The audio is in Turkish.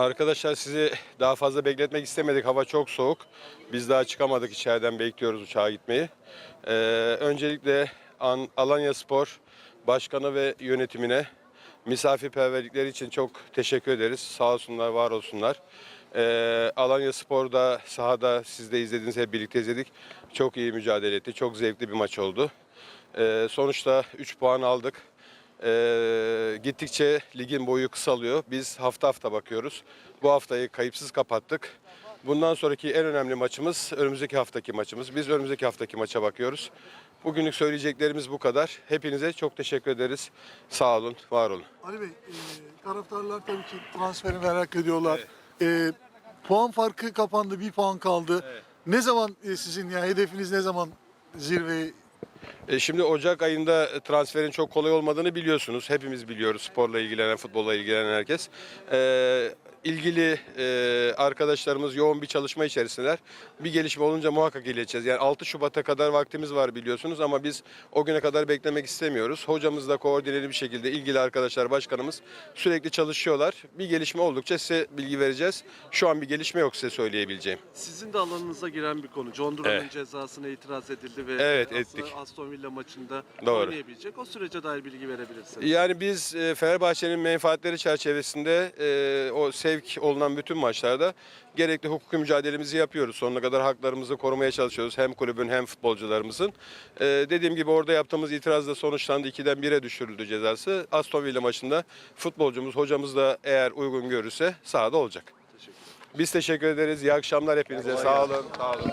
Arkadaşlar sizi daha fazla bekletmek istemedik. Hava çok soğuk. Biz daha çıkamadık içeriden bekliyoruz uçağa gitmeyi. Ee, öncelikle An- Alanya Spor Başkanı ve yönetimine misafirperverlikleri için çok teşekkür ederiz. Sağ olsunlar, var olsunlar. Ee, Alanya Spor'da sahada siz de izlediniz, hep birlikte izledik. Çok iyi mücadele etti. Çok zevkli bir maç oldu. Ee, sonuçta 3 puan aldık. Ee, gittikçe ligin boyu kısalıyor. Biz hafta hafta bakıyoruz. Bu haftayı kayıpsız kapattık. Bundan sonraki en önemli maçımız önümüzdeki haftaki maçımız. Biz önümüzdeki haftaki maça bakıyoruz. Bugünlük söyleyeceklerimiz bu kadar. Hepinize çok teşekkür ederiz. Sağ olun, var olun. Ali Bey, e, taraftarlar tabii ki transferi merak ediyorlar. E, puan farkı kapandı, bir puan kaldı. Ne zaman e, sizin ya hedefiniz ne zaman zirveyi? E, Şimdi Ocak ayında transferin çok kolay olmadığını biliyorsunuz. Hepimiz biliyoruz sporla ilgilenen, futbolla ilgilenen herkes. E, ilgili e, arkadaşlarımız yoğun bir çalışma içerisindeler. Bir gelişme olunca muhakkak ileteceğiz. Yani 6 Şubat'a kadar vaktimiz var biliyorsunuz ama biz o güne kadar beklemek istemiyoruz. Hocamızla koordineli bir şekilde ilgili arkadaşlar, başkanımız sürekli çalışıyorlar. Bir gelişme oldukça size bilgi vereceğiz. Şu an bir gelişme yok size söyleyebileceğim. Sizin de alanınıza giren bir konu. John Duran'ın Evet. cezasına itiraz edildi ve Evet, ettik. Aston Villa maçında Doğru. oynayabilecek. O sürece dair bilgi verebilirsiniz. Yani biz e, Fenerbahçe'nin menfaatleri çerçevesinde e, o sevk olunan bütün maçlarda gerekli hukuki mücadelemizi yapıyoruz. Sonuna kadar haklarımızı korumaya çalışıyoruz. Hem kulübün hem futbolcularımızın. E, dediğim gibi orada yaptığımız itirazla sonuçlandı. 2'den 1'e düşürüldü cezası. Aston Villa maçında futbolcumuz, hocamız da eğer uygun görürse sahada olacak. Biz teşekkür ederiz. İyi akşamlar hepinize. Sağ olun. Sağ olun.